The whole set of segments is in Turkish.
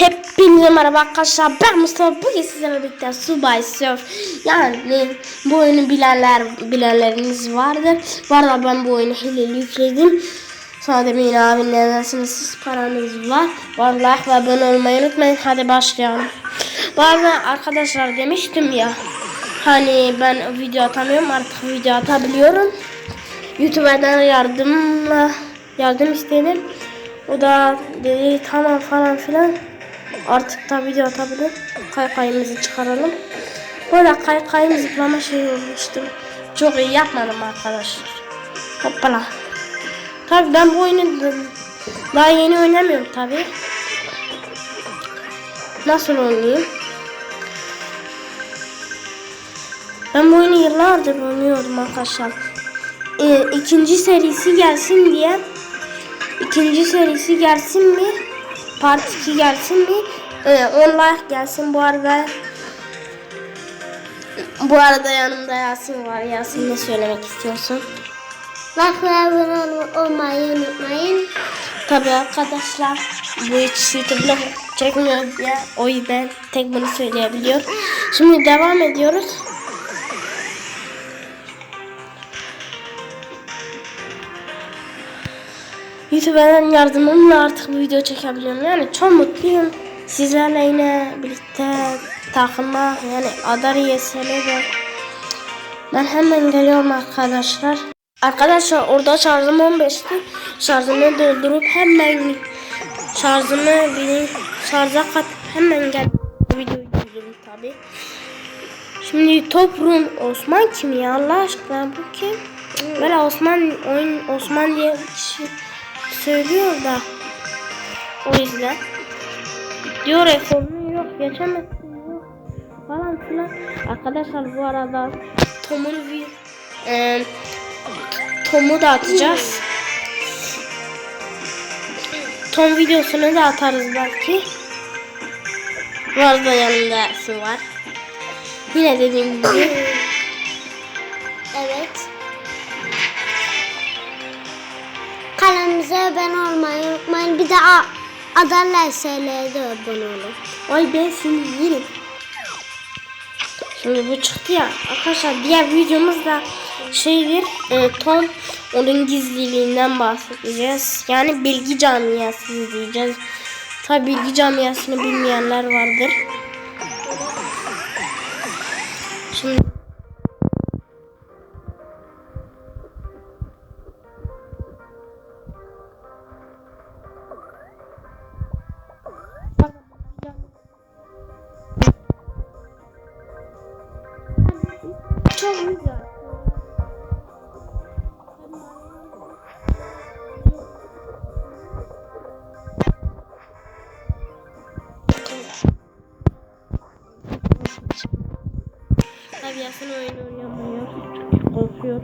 Hepinize merhaba arkadaşlar. Ben Mustafa bugün sizlerle birlikte Subay Surf yani bu oyunu bilenler bilenleriniz vardır. Bu ben bu oyunu hileli yükledim. Sonra demin abi neredesiniz siz paranız var. Vallahi ve abone olmayı unutmayın. Hadi başlayalım. Bu arkadaşlar demiştim ya hani ben video atamıyorum artık video atabiliyorum. YouTube'dan yardımla yardım istedim. O da dedi tamam falan filan Artık da video atabilir. Kaykayımızı çıkaralım. Böyle kaykayım zıplama şey olmuştu. Çok iyi yapmadım arkadaşlar. Hoppala. Tabi ben bu oyunu daha yeni oynamıyorum tabi. Nasıl oynayayım? Ben bu oyunu yıllardır oynuyorum arkadaşlar. Ee, ikinci serisi gelsin diye ikinci serisi gelsin mi? Part 2 gelsin mi? Ee, 10 like gelsin bu arada. Bu arada yanımda Yasin var. Yasin ne söylemek istiyorsun? Like ve abone olmayı unutmayın. Tabii arkadaşlar bu hiç YouTube'da çekmiyor diye o yüzden tek bunu söyleyebiliyor. Şimdi devam ediyoruz. YouTube'dan yardımımla artık bu video çekebiliyorum. Yani çok mutluyum. Sizlerle yine birlikte takılma yani Adar YSL de ben hemen geliyorum arkadaşlar. Arkadaşlar orada şarjım 15'ti. Şarjımı doldurup hemen şarjımı benim şarja kat hemen gel videoyu durdurdum tabi. Şimdi Toprun Osman kim ya Allah aşkına bu kim? Böyle Osman oyun Osman diye bir kişi söylüyor da. O yüzden. Diyor reformu yok geçemezsin yok falan filan. Arkadaşlar bu arada Tom'un bir e, Tom'u da atacağız. Tom videosunu da atarız belki. Bu arada yanımda Ersin var. Yine dediğim gibi Kanalımıza abone olmayı unutmayın. Bir de A- Adarla SL'ye de abone olun. Ay ben seni yerim. Şimdi bu çıktı ya. Arkadaşlar diğer videomuzda şeydir. E, Tom onun gizliliğinden bahsedeceğiz. Yani bilgi camiası izleyeceğiz. Tabi bilgi camiasını bilmeyenler vardır. Şimdi Yasin oyun oynamıyor. Korkuyor.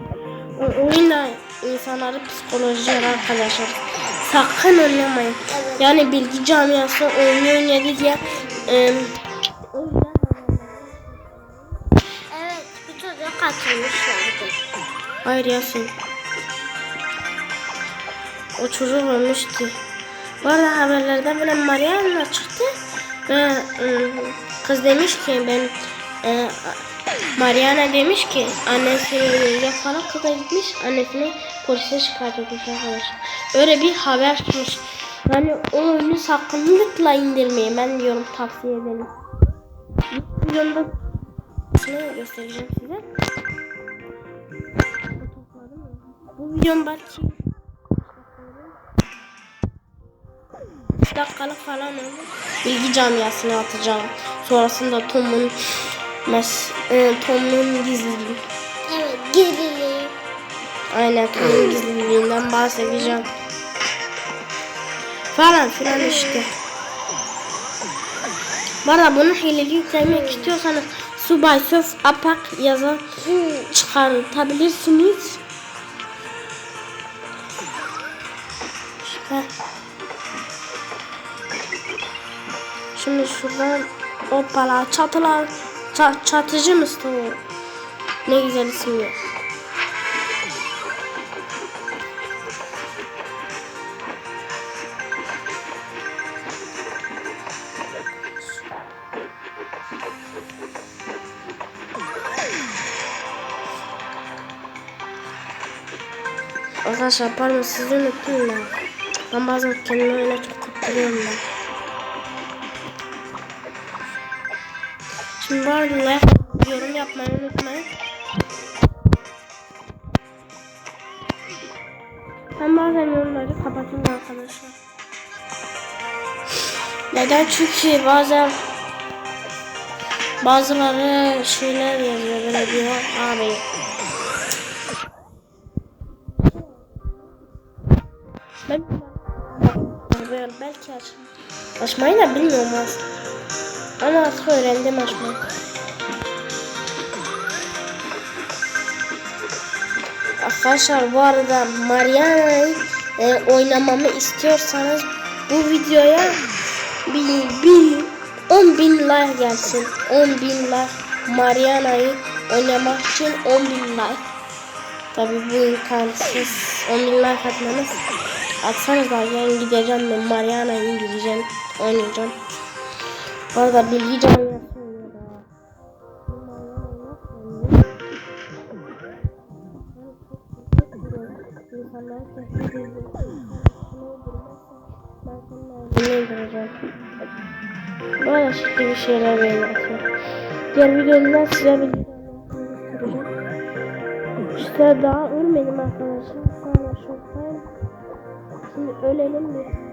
O oyunla insanları psikolojiye arkadaşlar. Sakın oynamayın. Yani bilgi camiası oyunu oynadı diye e, Evet. Bir çocuk katılmışlardı. Hayır Yasin. O çocuk ölmüştü. Bu arada haberlerde böyle Mariana çıktı ve ıı, kız demiş ki ben e, Mariana demiş ki annesi ölecek falan kız da gitmiş annesini polise şikayet etmiş. Öyle bir haber çıkmış. Yani o oyunu sakınlıkla indirmeyin ben diyorum tavsiye ederim. Bu videomda ne göstereceğim size. Bu videom belki 3 dakikalık falan olur. Bilgi camiasına atacağım. Sonrasında Tom'un mes e, Tom'un gizliliği. Evet. Gizliliği. Aynen Tom'un gizliliğinden bahsedeceğim. Falan filan işte. Arada bunu hileli yüklemek istiyorsanız Subay Surf Apak yazın çıkartabilirsiniz. Heh. Şimdi şuradan hoppala çatılar Ça çatıcı Mustafa. Ne güzel isim ya. Arkadaşlar pardon sizi unuttum ya. Ben bazen kendimi öyle çok kaptırıyorum ben. Şimdi bu arada yorum yapmayı unutmayın. Ben bazen yorumları kapatıyorum arkadaşlar. Neden? Çünkü bazen bazıları şeyler yazıyor böyle diyor abi ben böyle belki aç açmayı da bilmiyorum aslında. Ama artık öğrendim açmayı. Arkadaşlar bu arada Mariana'yı e, oynamamı istiyorsanız bu videoya bir, bir 10 bin like gelsin. 10 bin like Mariana'yı oynamak için 10 bin like. Tabi bu imkansız 10 bin like atmanız. Atsanız da yani gideceğim ben Mariana'yı gideceğim oynayacağım. Bu arada bilgi canı yapıyor da. İnsanlar bir şeyler beğeniyorsun. Diğer videomda size bir İşte daha ölmedim arkadaşlar. Sonra. Şimdi ölelim mi?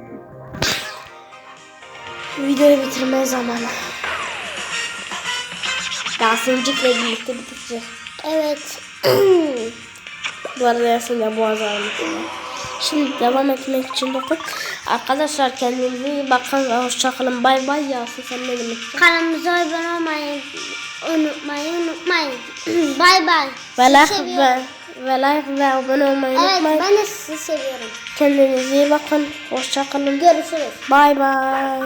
Videoyu bitirme zamanı. Yasin'cikle birlikte bitireceğiz. Evet. Bu arada Yasin de boğaz ağrısı. Şimdi devam etmek için dokun. Arkadaşlar kendinize iyi bakın ve hoşçakalın. Bay bay Yasin sen ne demek? Kanalımıza abone olmayı unutmayı unutmayın. bay bay. Ve like ve, ve like ve abone olmayı Evet unutmayın. ben de sizi seviyorum. Kendinize iyi bakın. Hoşçakalın. Görüşürüz. Bay bay.